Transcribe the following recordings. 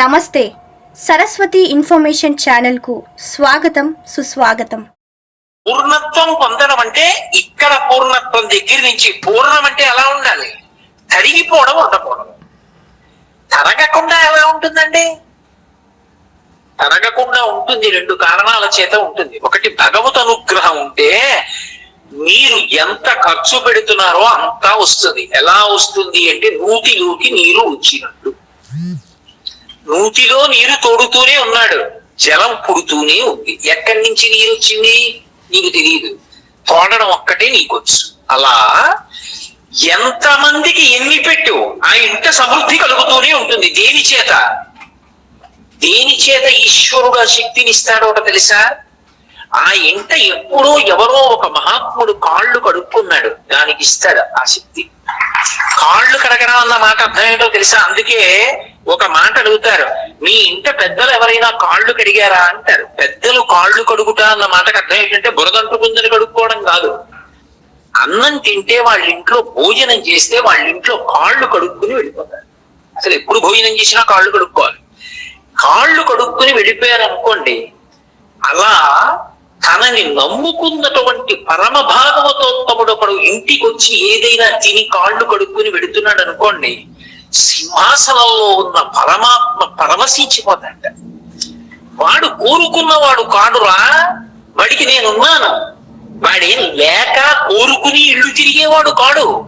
నమస్తే. సరస్వతి ఇన్ఫర్మేషన్ ఛానల్కు స్వాగతం సుస్వాగతం. పూర్ణత్వం పొందడం అంటే ఇక్కడ పూర్ణత్వం దగ్గర నుంచి పూర్ణం అంటే ఎలా ఉండాలి? తరిగిపోవడం ఉండకూడదు తరగకుండా ఎలా ఉంటుందండి? తరగకుండా ఉంటుంది రెండు కారణాల చేత ఉంటుంది. ఒకటి భగవత్ అనుగ్రహం ఉంటే మీరు ఎంత ఖర్చు పెడుతున్నారో అంతా వస్తుంది. ఎలా వస్తుంది అంటే నూతిలోకి నీరు వచ్చినట్టు నూతిలో నీరు తోడుతూనే ఉన్నాడు. జలం పుడుతూనే ఉంది. ఎక్కడి నుంచి నీరు వచ్చింది? నీకు తెలియదు తోడడం ఒక్కటే నీకొచ్చు అలా ఎంతమందికి ఎన్ని పెట్టు ఆ ఇంట సమృద్ధి కలుగుతూనే ఉంటుంది. దేని చేత? దేని చేత ఈశ్వరుడు ఆ శక్తిని ఇస్తాడో ఒకటి తెలుసా? ఆ ఇంట ఎప్పుడో ఎవరో ఒక మహాత్ముడు కాళ్ళు కడుక్కున్నాడు. దానికి ఇస్తాడు ఆ శక్తి. కాళ్ళు కడగడం అన్న మాట అర్థం ఏంటో తెలుసా? అందుకే ఒక మాట అడుగుతారు మీ ఇంట పెద్దలు ఎవరైనా కాళ్ళు కడిగారా? అంటారు. పెద్దలు కాళ్ళు కడుగుట అన్న మాటకు అర్థం ఏంటంటే బురదంటుకుందని కడుక్కోవడం కాదు. అన్నం తింటే వాళ్ళ ఇంట్లో భోజనం చేస్తే వాళ్ళ ఇంట్లో కాళ్ళు కడుక్కుని వెళ్ళిపోతారు. అసలు ఎప్పుడు భోజనం చేసినా కాళ్ళు కడుక్కోవాలి. కాళ్ళు కడుక్కుని వెళ్ళిపోయారనుకోండి అలా తనని నమ్ముకున్నటువంటి పరమ భాగవతోత్తముడు ఒకడు ఇంటికి వచ్చి ఏదైనా తిని కాళ్ళు కడుక్కుని వెడుతున్నాడు అనుకోండి సింహాసనంలో ఉన్న పరమాత్మ పరవశించిపోతాడ వాడు కోరుకున్నవాడు కాడురా వాడికి నేనున్నాను. వాడేం లేక కోరుకుని ఇల్లు తిరిగేవాడు కాడు.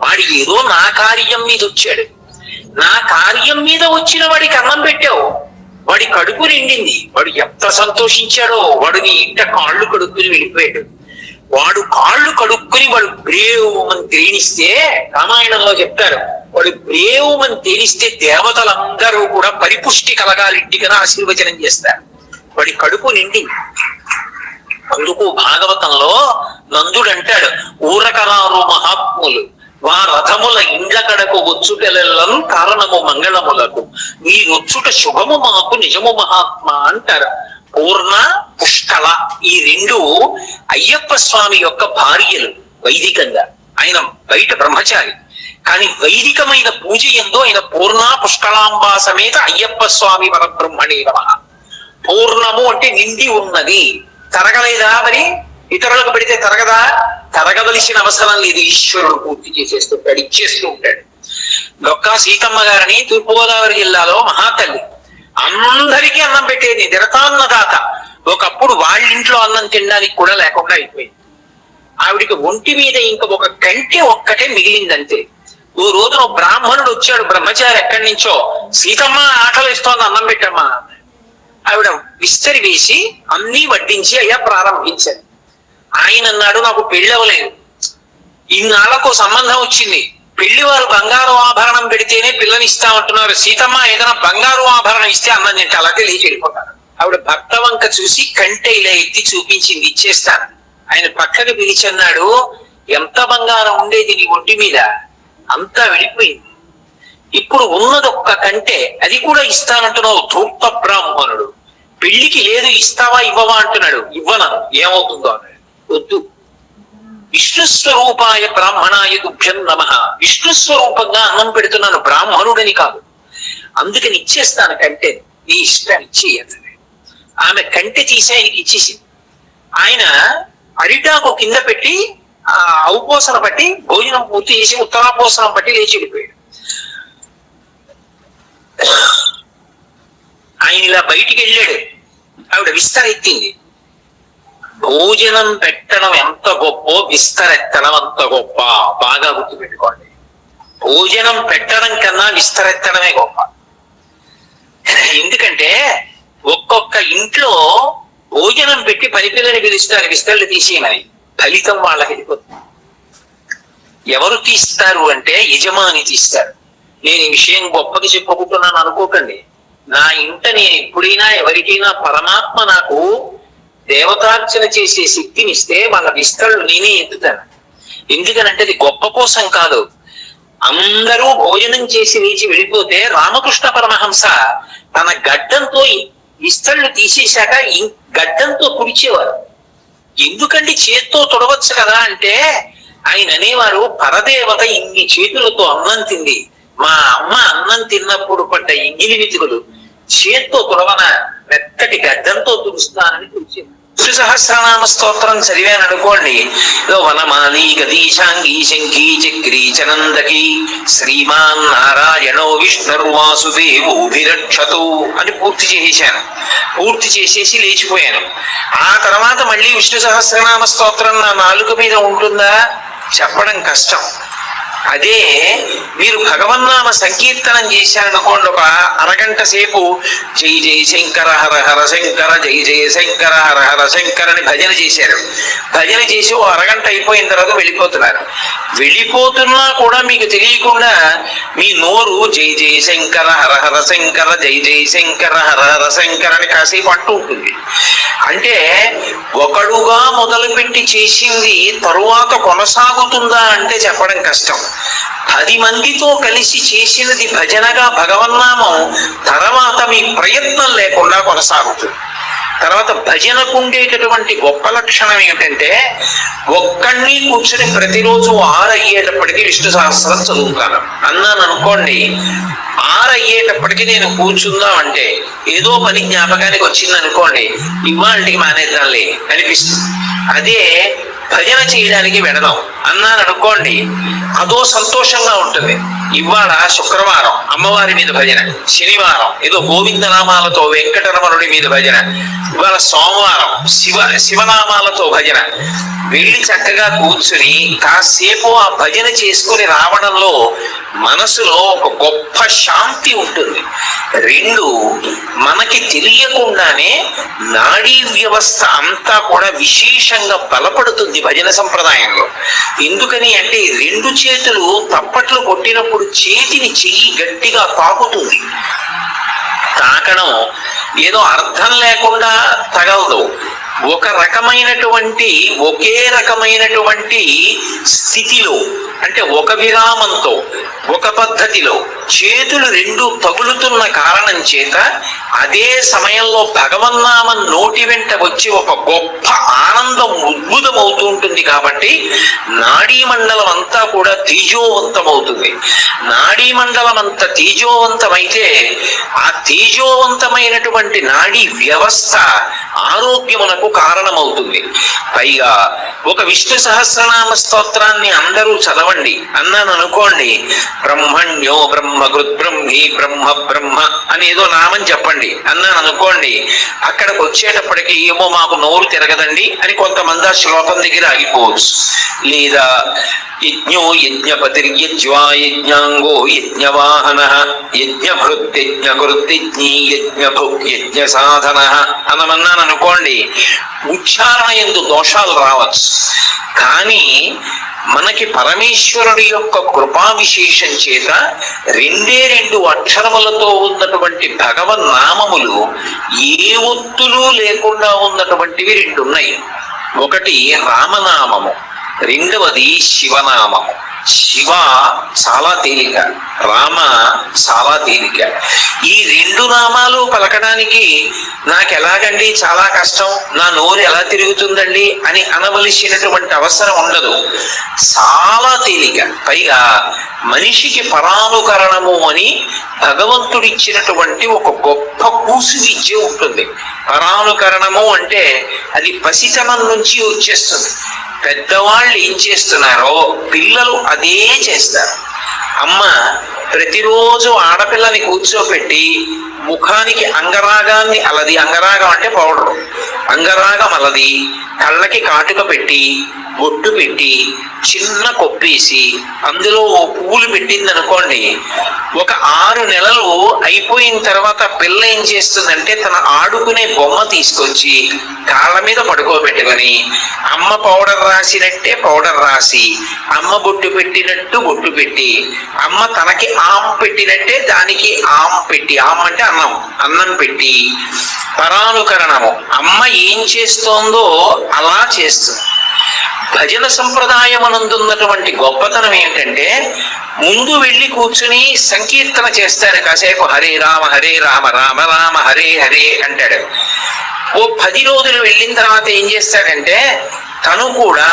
వాడి ఏదో నా కార్యం మీద వచ్చాడు. నా కార్యం మీద వచ్చిన వాడికి అన్నం పెట్టావు. వాడి కడుపు నిండింది. వాడు ఎంత సంతోషించాడో వాడు నీ ఇంట కాళ్ళు కడుక్కుని వెళ్ళిపోయాడు. వాడు కాళ్ళు కడుక్కుని వాడు ప్రేవు అని గ్రీణిస్తే రామాయణంలో చెప్తారు వాడు బ్రేవుమని తేలిస్తే దేవతలందరూ కూడా పరిపుష్టి కలగాలి ఇంటికన ఆశీర్వచనం చేస్తారు. వాడి కడుపు నిండి. అందుకు భాగవతంలో నందుడు అంటాడు ఊరకరారు మహాత్ములు వా రథముల ఇండ్ల కడకు వచ్చుటెలెల్లను కారణము మంగళములకు. మీ వచ్చుట శుభము మాకు నిజము మహాత్మ అంటారు. పూర్ణ పుష్కళ ఈ రెండు అయ్యప్ప స్వామి యొక్క భార్యలు వైదికంగా. ఆయన బయట బ్రహ్మచారి. కానీ వైదికమైన పూజ ఎందు ఆయన పూర్ణ పుష్కళాంబా సమేత అయ్యప్ప స్వామి పరబ్రహ్మణే నమ. పూర్ణము అంటే నిండి ఉన్నది. తరగలేదా మరి? ఇతరులకు పెడితే తరగదా? తరగవలసిన అవసరం లేదు. ఈశ్వరుడు పూర్తి చేసేస్తుంటాడు ఇచ్చేస్తూ ఉంటాడు డొక్కా సీతమ్మ గారిని తూర్పుగోదావరి జిల్లాలో మహాతల్లి. అందరికీ అన్నం పెట్టేది నిరతాన్నదాత ఒకప్పుడు వాళ్ళ ఇంట్లో అన్నం తినడానికి కూడా లేకుండా అయిపోయింది. ఆవిడికి ఒంటి మీద ఇంకా ఒక కంటి ఒక్కటే మిగిలిందంతే. ఓ రోజున బ్రాహ్మణుడు వచ్చాడు బ్రహ్మచారి ఎక్కడి నుంచో? సీతమ్మ ఆకలిస్తోంది అన్నం పెట్టమ్మా ఆవిడ విస్తరి వేసి అన్నీ వడ్డించి అయ్యా ప్రారంభించారు. ఆయన అన్నాడు నాకు పెళ్ళి అవ్వలేదు. ఇన్నాళ్ళకు సంబంధం వచ్చింది. పెళ్ళి వారు బంగారు ఆభరణం పెడితేనే పిల్లని ఇస్తామంటున్నారు. సీతమ్మ ఏదైనా బంగారు ఆభరణం ఇస్తే అన్నం తింటే అలాగే లేచి వెళ్ళిపోతారు ఆవిడ భర్త వంక చూసి కంటే ఇలా ఎత్తి చూపించింది ఇచ్చేస్తాను. ఆయన పక్కకి పిలిచన్నాడు ఎంత బంగారం ఉండేది నీ ఒంటి మీద? అంతా విడిపోయింది. ఇప్పుడు ఉన్నది ఒక్క కంటే అది కూడా ఇస్తానంటున్నావు ధూర్త బ్రాహ్మణుడు. పెళ్ళికి లేదు ఇస్తావా ఇవ్వవా అంటున్నాడు. ఇవ్వను? ఏమవుతుందో అన్నాడు. వద్దు. విష్ణుస్వరూపాయ బ్రాహ్మణాయ దుభ్యం నమ. విష్ణుస్వరూపంగా అన్నం పెడుతున్నాను బ్రాహ్మణుడని కాదు. అందుకని ఇచ్చేస్తాను కంటే నీ ఇష్టం ఇచ్చేయదు. ఆమె కంటె తీసి ఆయనకి ఇచ్చేసింది. ఆయన అరిటాకు కింద పెట్టి ఆ ఔపోసన బట్టి భోజనం పూర్తి చేసి ఉత్తరాపోసనం బట్టి లేచి వెళ్ళిపోయాడు. ఆయన ఇలా బయటికి వెళ్ళాడు. ఆవిడ విస్తరెత్తింది భోజనం పెట్టడం ఎంత గొప్ప విస్తరెత్తడం అంత గొప్ప. బాగా గుర్తుపెట్టుకోండి. భోజనం పెట్టడం కన్నా విస్తరెత్తడమే గొప్ప. ఎందుకంటే ఒక్కొక్క ఇంట్లో భోజనం పెట్టి పని పిల్లని పిలుస్తారు విస్తరణ తీసేయమని. ఫలితం వాళ్ళకి వెళ్ళిపోతుంది ఎవరు తీస్తారు అంటే యజమాని తీస్తారు. నేను ఈ విషయం గొప్పగా చెప్పుకుంటున్నాను అనుకోకండి. నా ఇంట నేను ఎప్పుడైనా ఎవరికైనా పరమాత్మ నాకు దేవతార్చన చేసే శక్తినిస్తే వాళ్ళ విస్తరలు నేనే ఎత్తుతాను. ఎందుకనంటే అది గొప్ప కోసం కాదు. అందరూ భోజనం చేసి నీచి వెళ్ళిపోతే రామకృష్ణ పరమహంస తన గడ్డంతో విస్తళ్ళు తీసేశాక గడ్డంతో కుడిచేవారు. ఎందుకండి చేత్తో తొడవచ్చు కదా అంటే ఆయన అనేవారు పరదేవత ఇన్ని చేతులతో అన్నం తింది. మా అమ్మ అన్నం తిన్నప్పుడు పడ్డ ఇంగిలి వెతుకులు చేత్తో తొడవన మెత్తటి గడ్డంతో తుడుస్తానని తుడిచింది విష్ణు సహస్రనామ స్తోత్రం చదివాను అనుకోండి. ఏదో వనమాలి గదీశాంగి శంఖీ చక్రీ చనందకి. శ్రీమాన్ నారాయణో విష్ణుర్వాసుదేవోభిరక్షతు అని పూర్తి చేసేశాను. పూర్తి చేసేసి లేచిపోయాను. ఆ తర్వాత మళ్ళీ విష్ణు సహస్రనామ స్తోత్రం నా నాలుక మీద ఉంటుందా? చెప్పడం కష్టం. అదే మీరు భగవన్నామ సంకీర్తనం చేశారనుకోండి ఒక అరగంట సేపు జై జై శంకర హర హర శంకర జై జై శంకర హర హర శంకర అని భజన చేశారు. భజన చేసి ఓ అరగంట అయిపోయిన తర్వాత వెళ్ళిపోతున్నారు. వెళ్ళిపోతున్నా కూడా మీకు తెలియకుండా మీ నోరు జై జై శంకర హర హర శంకర జై జై శంకర హర హర శంకర అని కాసేపు అంటూ ఉంటుంది. అంటే ఒకడుగా మొదలుపెట్టి చేసింది తరువాత కొనసాగుతుందా అంటే చెప్పడం కష్టం. పది మందితో కలిసి చేసినది భజనగా భగవన్నామం తర్వాత మీ ప్రయత్నం లేకుండా కొనసాగుతుంది. తర్వాత భజనకు ఉండేటటువంటి గొప్ప లక్షణం ఏమిటంటే ఒక్కడిని కూర్చుని ప్రతిరోజు ఆరు అయ్యేటప్పటికీ విష్ణు సహస్రం చదువుతాను అన్నాను అనుకోండి ఆరయ్యేటప్పటికి నేను కూర్చుందాం అంటే ఏదో పని జ్ఞాపకానికి వచ్చింది అనుకోండి ఇవాళకి మానేద్దాంలే కనిపిస్తుంది అదే భజన చేయడానికి వెడదాం అన్నాను అనుకోండి అదో సంతోషంగా ఉంటుంది. ఇవాళ శుక్రవారం అమ్మవారి మీద భజన శనివారం ఏదో గోవిందనామాలతో వెంకటరమణుడి మీద భజన ఇవాళ సోమవారం శివ శివనామాలతో భజన. వెళ్ళి చక్కగా కూర్చుని కాసేపు ఆ భజన చేసుకుని రావడంలో మనసులో ఒక గొప్ప శాంతి ఉంటుంది. రెండు మనకి తెలియకుండానే నాడీ వ్యవస్థ అంతా కూడా విశేషంగా బలపడుతుంది భజన సంప్రదాయంలో. ఎందుకని అంటే రెండు చేతులు తప్పట్లు కొట్టినప్పుడు చేతిని చెయ్యి గట్టిగా తాకుతుంది. తాకడం ఏదో అర్థం లేకుండా తగలదు. ఒక రకమైనటువంటి ఒకే రకమైనటువంటి స్థితిలో అంటే ఒక విరామంతో ఒక పద్ధతిలో చేతులు రెండు తగులుతున్న కారణం చేత అదే సమయంలో భగవన్నామం నోటి వెంట వచ్చి ఒక గొప్ప ఆనందం ఉద్భుతమవుతూ ఉంటుంది కాబట్టి నాడీ మండలం అంతా కూడా తేజోవంతమవుతుంది. నాడీ మండలం అంత తేజోవంతమైతే ఆ తేజోవంతమైనటువంటి నాడీ వ్యవస్థ ఆరోగ్యమునకు కారణమవుతుంది. పైగా ఒక విష్ణు సహస్రనామ స్తోత్రాన్ని అందరూ చదవండి. అన్నాను అనుకోండి బ్రహ్మణ్యో బ్రహ్మ బ్రహ్మి బ్రహ్మ బ్రహ్మ అనేదో నామం చెప్పండి. అన్నాను అనుకోండి అక్కడికి వచ్చేటప్పటికి ఏమో మాకు నోరు తిరగదండి అని కొంతమంది ఆ శ్లోకం దగ్గర ఆగిపోవచ్చు. లేదా యజ్ఞో యజ్ఞపతిర్యజ్వా యజ్ఞాంగో యజ్ఞవాహన యజ్ఞభృత్ యజ్ఞ యజ్ఞభుక్ యజ్ఞ సాధన అనమన్నాను అనుకోండి ఉచ్చారణ ఎందు దోషాలు రావచ్చు. కానీ మనకి పరమేశ్వరుడి యొక్క కృపా విశేషం చేత రెండే రెండు అక్షరములతో ఉన్నటువంటి భగవన్ నామములు ఏ ఒత్తులు లేకుండా ఉన్నటువంటివి రెండు ఉన్నాయి ఒకటి రామనామము రెండవది శివనామము. శివ చాలా తేలిక రామ చాలా తేలిక. ఈ రెండు నామాలు పలకడానికి నాకు ఎలాగండి చాలా కష్టం నా నోరు ఎలా తిరుగుతుందండి అని అనవలసినటువంటి అవసరం ఉండదు. చాలా తేలిక పైగా మనిషికి పరానుకరణము అని భగవంతుడిచ్చినటువంటి ఒక గొప్ప కూసు విద్య ఉంటుంది. పరానుకరణము అంటే అది పసితనం నుంచి వచ్చేస్తుంది. పెద్దవాళ్ళు ఏం చేస్తున్నారో పిల్లలు అదే చేస్తారు. అమ్మ ప్రతిరోజు ఆడపిల్లని కూర్చోపెట్టి ముఖానికి అంగరాగాన్ని అలది అంగరాగం అంటే పౌడరు. అంగరాగమలది కళ్ళకి కాటుక పెట్టి బొట్టు పెట్టి చిన్న కొప్పేసి అందులో ఓ పువ్వులు పెట్టింది అనుకోండి ఒక ఆరు నెలలు అయిపోయిన తర్వాత పిల్ల ఏం చేస్తుందంటే తన ఆడుకునే బొమ్మ తీసుకొచ్చి కాళ్ళ మీద పడుకోబెట్టుకొని అమ్మ పౌడర్ రాసినట్టే పౌడర్ రాసి అమ్మ బొట్టు పెట్టినట్టు బొట్టు పెట్టి అమ్మ తనకి ఆమ్ పెట్టినట్టే దానికి ఆమ్ పెట్టి ఆమ్ అంటే అన్నం అన్నం పెట్టి పరానుకరణము అమ్మ ఏం చేస్తోందో అలా చేస్తుంది. భజన సంప్రదాయం అనందున్నటువంటి గొప్పతనం ఏంటంటే ముందు వెళ్ళి కూర్చుని సంకీర్తన చేస్తారు కాసేపు హరే రామ హరే రామ రామ రామ హరే హరే అంటాడు. ఓ పది రోజులు వెళ్ళిన తర్వాత ఏం చేస్తాడంటే తను కూడా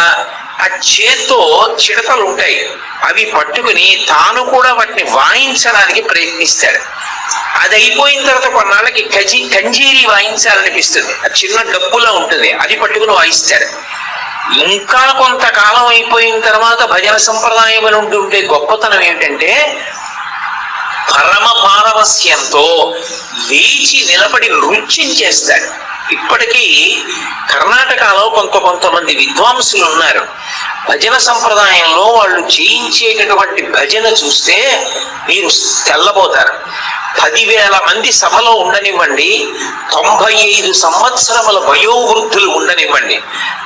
ఆ చేత్తో చిడతలు ఉంటాయి అవి పట్టుకుని తాను కూడా వాటిని వాయించడానికి ప్రయత్నిస్తాడు. అది అయిపోయిన తర్వాత కొన్నాళ్ళకి కజీ కంజీరి వాయించాలనిపిస్తుంది. అది చిన్న డబ్బులా ఉంటుంది. అది పట్టుకుని వాయిస్తారు. ఇంకా కొంతకాలం అయిపోయిన తర్వాత భజన సంప్రదాయం అని ఉంటుంటే గొప్పతనం ఏంటంటే పరమ పారవస్యంతో లేచి నిలబడి నృత్యం చేస్తాడు ఇప్పటికీ కర్ణాటకలో కొంత కొంతమంది విద్వాంసులు ఉన్నారు. భజన సంప్రదాయంలో వాళ్ళు చేయించేటటువంటి భజన చూస్తే మీరు తెల్లబోతారు. పదివేల మంది సభలో ఉండనివ్వండి తొంభై ఐదు సంవత్సరముల వయోవృద్ధులు ఉండనివ్వండి.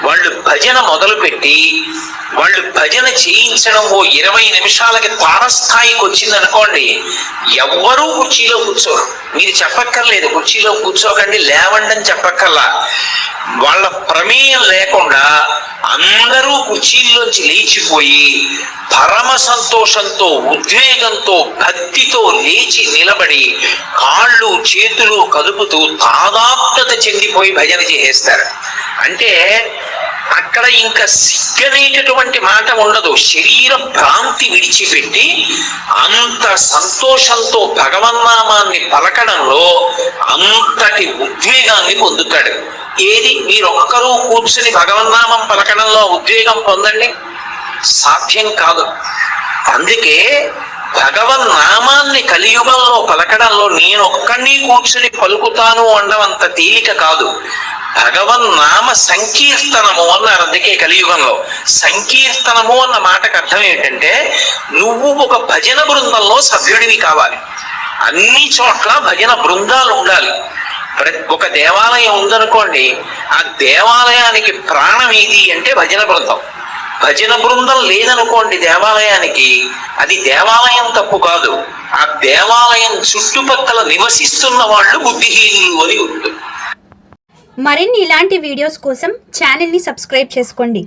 వాళ్ళు భజన మొదలుపెట్టి వాళ్ళు భజన చేయించడం ఓ ఇరవై నిమిషాలకి తారస్థాయికి వచ్చింది అనుకోండి ఎవ్వరూ కుర్చీలో కూర్చోరు. మీరు చెప్పక్కర్లేదు కుర్చీలో కూర్చోకండి లేవండి అని చెప్పక్కర్లా. వాళ్ళ ప్రమేయం లేకుండా అందరూ కుర్చీల్లోంచి లేచిపోయి పరమ సంతోషంతో ఉద్వేగంతో భక్తితో లేచి నిలబడి కాళ్ళు చేతులు కదుపుతూ తాదాప్త చెందిపోయి భజన చేసేస్తారు. అంటే అక్కడ ఇంకా సిగ్గనేటటువంటి మాట ఉండదు. శరీర భ్రాంతి విడిచిపెట్టి అంత సంతోషంతో భగవన్నామాన్ని పలకడంలో అంతటి ఉద్వేగాన్ని పొందుతాడు. ఏది? మీరొక్కరూ కూర్చుని భగవన్నామం పలకడంలో ఉద్వేగం పొందండి? సాధ్యం కాదు. అందుకే భగవన్ నామాన్ని కలియుగంలో పలకడంలో నేను ఒక్కడిని కూర్చుని పలుకుతాను అండవంత తేలిక కాదు. భగవన్ నామ సంకీర్తనము అన్నారు. అందుకే కలియుగంలో. సంకీర్తనము అన్న మాటకు అర్థం ఏంటంటే నువ్వు ఒక భజన బృందంలో సభ్యుడివి కావాలి. అన్ని చోట్ల భజన బృందాలు ఉండాలి. ప్ర- ఒక దేవాలయం ఉందనుకోండి ఆ దేవాలయానికి ప్రాణం ఏది అంటే భజన బృందం. భజన బృందం లేదనుకోండి దేవాలయానికి అది దేవాలయం తప్పు కాదు. ఆ దేవాలయం చుట్టుపక్కల నివసిస్తున్న వాళ్ళు బుద్ధిహీనులు అని ఉంటుంది. మరిన్ని ఇలాంటి వీడియోస్ కోసం ఛానల్ని సబ్స్క్రైబ్ చేసుకోండి.